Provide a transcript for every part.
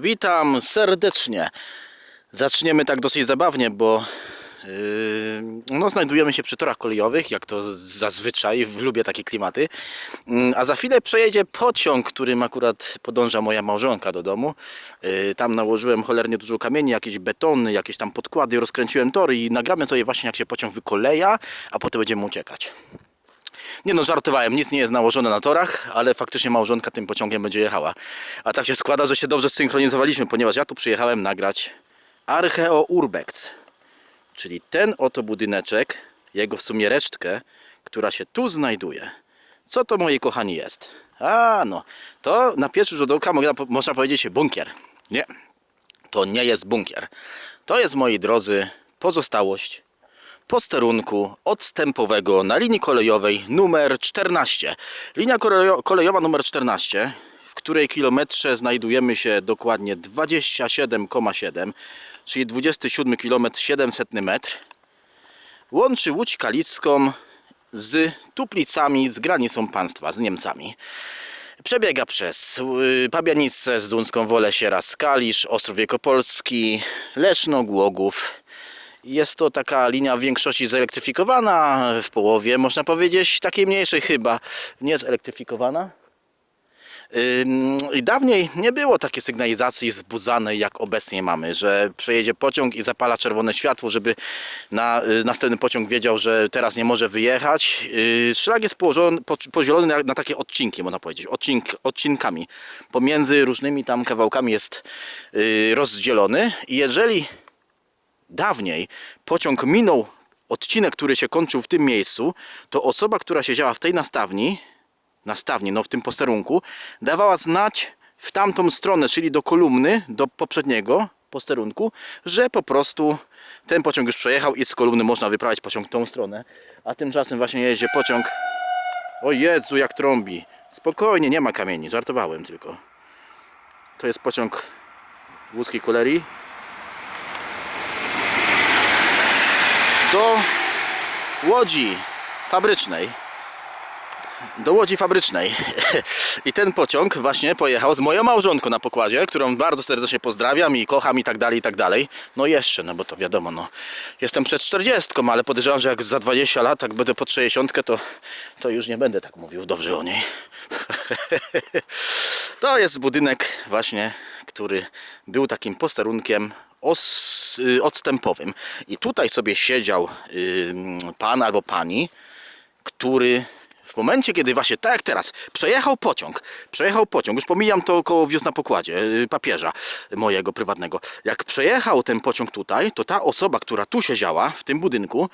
Witam serdecznie. Zaczniemy tak dosyć zabawnie, bo yy, no, znajdujemy się przy torach kolejowych, jak to zazwyczaj, lubię takie klimaty. Yy, A za chwilę przejedzie pociąg, którym akurat podąża moja małżonka do domu. Yy, Tam nałożyłem cholernie dużo kamieni, jakieś betony, jakieś tam podkłady, rozkręciłem tory i nagramy sobie właśnie jak się pociąg wykoleja, a potem będziemy uciekać. Nie no, żartowałem, nic nie jest nałożone na torach, ale faktycznie małżonka tym pociągiem będzie jechała. A tak się składa, że się dobrze zsynchronizowaliśmy, ponieważ ja tu przyjechałem nagrać Archeo Urbex. Czyli ten oto budyneczek, jego w sumie resztkę, która się tu znajduje. Co to, moi kochani, jest? A no, to na pierwszy rzut oka można powiedzieć bunkier. Nie, to nie jest bunkier. To jest, moi drodzy, pozostałość posterunku odstępowego na linii kolejowej numer 14. Linia kolejo- kolejowa numer 14, w której kilometrze znajdujemy się dokładnie 27,7, czyli 27 km 700 metr. Łączy Łódź Kalicką z Tuplicami, z granicą państwa, z Niemcami. Przebiega przez yy, Pabianicę, Zduńską Wolę, Sieraz, Kalisz, Ostrów Wielkopolski, Leszno, Głogów. Jest to taka linia w większości zelektryfikowana, w połowie można powiedzieć, takiej mniejszej chyba nie zelektryfikowana. I dawniej nie było takiej sygnalizacji zbudzanej jak obecnie mamy, że przejedzie pociąg i zapala czerwone światło, żeby na y, następny pociąg wiedział, że teraz nie może wyjechać. Y, Szlak jest położony, po- podzielony na, na takie odcinki, można powiedzieć, odcink, odcinkami. Pomiędzy różnymi tam kawałkami jest y, rozdzielony i jeżeli dawniej pociąg minął odcinek, który się kończył w tym miejscu, to osoba, która siedziała w tej nastawni, nastawni, no w tym posterunku, dawała znać w tamtą stronę, czyli do kolumny, do poprzedniego posterunku, że po prostu ten pociąg już przejechał i z kolumny można wyprawiać pociąg tą stronę. A tymczasem właśnie jedzie pociąg. O Jezu, jak trąbi. Spokojnie, nie ma kamieni, żartowałem tylko. To jest pociąg łódzkiej kolerii. Do łodzi fabrycznej. Do łodzi fabrycznej. I ten pociąg właśnie pojechał z moją małżonką na pokładzie, którą bardzo serdecznie pozdrawiam i kocham i tak dalej, i tak dalej. No jeszcze, no bo to wiadomo, no. Jestem przed 40, ale podejrzewam, że jak za 20 lat, tak będę po 60, to, to już nie będę tak mówił dobrze o niej. To jest budynek właśnie, który był takim posterunkiem os, odstępowym. I tutaj sobie siedział y, pan albo pani, który w momencie, kiedy właśnie, tak jak teraz, przejechał pociąg, przejechał pociąg, już pomijam to koło wiózł na pokładzie, y, papieża mojego prywatnego. Jak przejechał ten pociąg tutaj, to ta osoba, która tu siedziała, w tym budynku,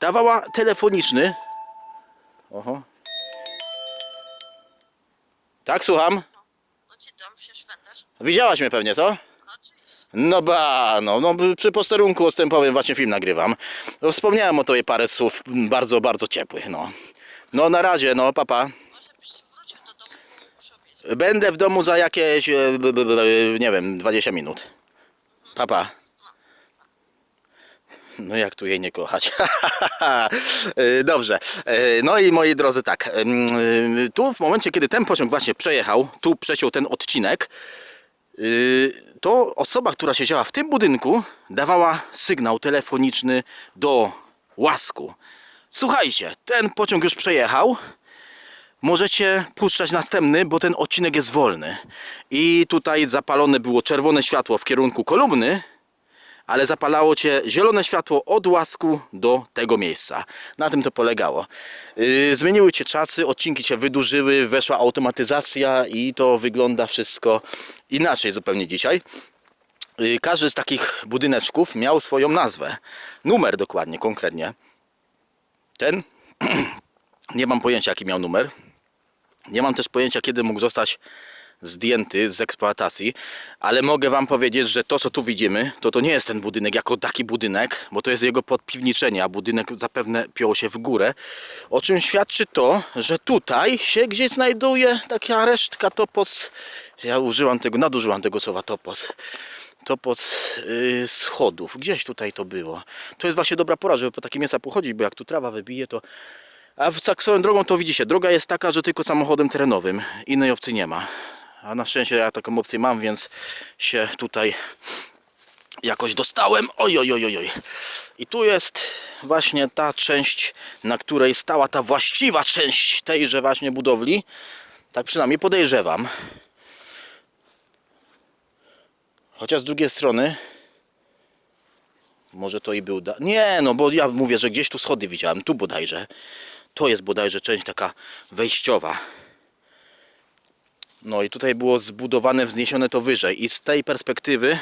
dawała telefoniczny. Oho. Tak, słucham. Widziałaś mnie pewnie, co? No ba, no, no przy posterunku odstępowym właśnie film nagrywam. Wspomniałem o tobie parę słów bardzo, bardzo ciepłych, no. No na razie, no papa. Obiec. Będę w domu za jakieś, e, nie wiem, 20 minut. Papa. No jak tu jej nie kochać. E, Dobrze. E, No i moi drodzy, tak. Tu w momencie, kiedy ten pociąg właśnie przejechał, tu przeciął ten odcinek, to osoba, która siedziała w tym budynku, dawała sygnał telefoniczny do łasku. Słuchajcie, ten pociąg już przejechał. Możecie puszczać następny, bo ten odcinek jest wolny. I tutaj zapalone było czerwone światło w kierunku kolumny, ale zapalało cię zielone światło od łasku do tego miejsca. Na tym to polegało. Yy, zmieniły się czasy, odcinki się wydłużyły, weszła automatyzacja i to wygląda wszystko inaczej zupełnie dzisiaj. Yy, każdy z takich budyneczków miał swoją nazwę. Numer dokładnie, konkretnie. Ten, nie mam pojęcia jaki miał numer. Nie mam też pojęcia kiedy mógł zostać zdjęty z eksploatacji, ale mogę Wam powiedzieć, że to co tu widzimy, to to nie jest ten budynek jako taki budynek, bo to jest jego podpiwniczenie, a budynek zapewne piął się w górę, o czym świadczy to, że tutaj się gdzieś znajduje taka resztka topos, ja użyłam tego, nadużyłam tego słowa topos, topos yy, schodów, gdzieś tutaj to było. To jest właśnie dobra pora, żeby po takie miejsca pochodzić, bo jak tu trawa wybije, to a w tak swoją drogą to widzicie, droga jest taka, że tylko samochodem terenowym, innej opcji nie ma. A na szczęście ja taką opcję mam, więc się tutaj jakoś dostałem. Oj, oj, oj, oj. I tu jest właśnie ta część, na której stała ta właściwa część tejże właśnie budowli. Tak przynajmniej podejrzewam. Chociaż z drugiej strony może to i był... Da... Nie, no bo ja mówię, że gdzieś tu schody widziałem. Tu bodajże. To jest bodajże część taka wejściowa. No i tutaj było zbudowane, wzniesione to wyżej. I z tej perspektywy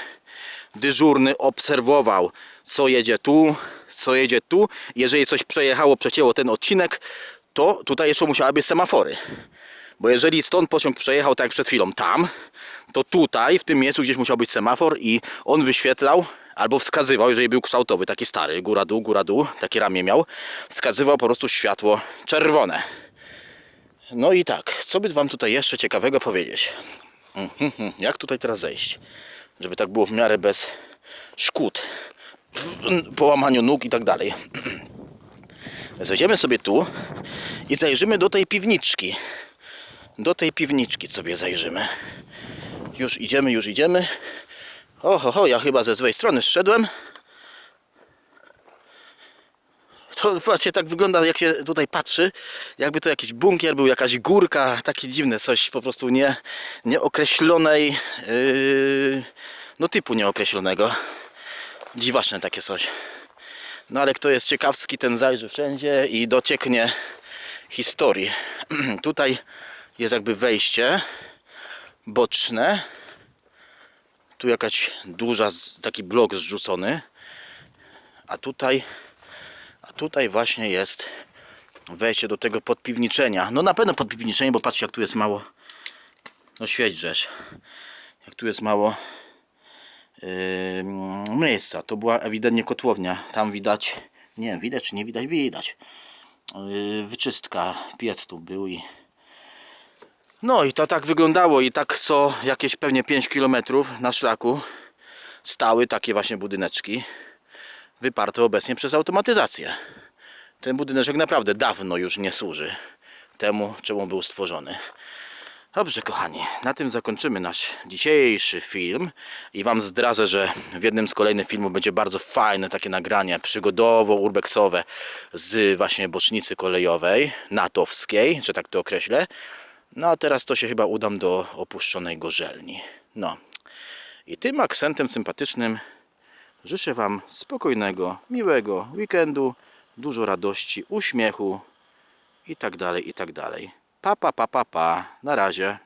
dyżurny obserwował, co jedzie tu, co jedzie tu. Jeżeli coś przejechało, przecięło ten odcinek, to tutaj jeszcze musiały być semafory. Bo jeżeli stąd pociąg przejechał tak jak przed chwilą tam, to tutaj, w tym miejscu gdzieś musiał być semafor i on wyświetlał albo wskazywał, jeżeli był kształtowy, taki stary, góra dół, góra dół, takie ramię miał, wskazywał po prostu światło czerwone. No i tak, co by wam tutaj jeszcze ciekawego powiedzieć? Mhm, Jak tutaj teraz zejść? Żeby tak było w miarę bez szkód, połamaniu nóg i tak dalej. Zejdziemy sobie tu i zajrzymy do tej piwniczki. Do tej piwniczki sobie zajrzymy. Już idziemy, już idziemy. Oho, ho, ja chyba ze złej strony zszedłem. To właśnie tak wygląda, jak się tutaj patrzy, jakby to jakiś bunkier był, jakaś górka, takie dziwne coś, po prostu nie, nieokreślonej, yy, no typu nieokreślonego. Dziwaczne takie coś. No ale kto jest ciekawski, ten zajrzy wszędzie i docieknie historii. tutaj jest jakby wejście boczne. Tu jakaś duża, taki blok zrzucony. A tutaj tutaj właśnie jest wejście do tego podpiwniczenia. No na pewno podpiwniczenie, bo patrzcie jak tu jest mało. No świeć rzecz. Jak tu jest mało yy, miejsca. To była ewidentnie kotłownia. Tam widać, nie wiem, widać czy nie widać? Widać. Yy, wyczystka, piec tu był i no i to tak wyglądało i tak co jakieś pewnie 5 km na szlaku stały takie właśnie budyneczki wyparte obecnie przez automatyzację. Ten budyneczek naprawdę dawno już nie służy temu, czemu był stworzony. Dobrze, kochani, na tym zakończymy nasz dzisiejszy film i Wam zdradzę, że w jednym z kolejnych filmów będzie bardzo fajne takie nagranie przygodowo-urbexowe z właśnie bocznicy kolejowej, natowskiej, że tak to określę. No a teraz to się chyba udam do opuszczonej gorzelni. No. I tym akcentem sympatycznym życzę Wam spokojnego, miłego weekendu, dużo radości, uśmiechu i tak dalej, i tak dalej. Pa, pa, pa, pa, pa. Na razie.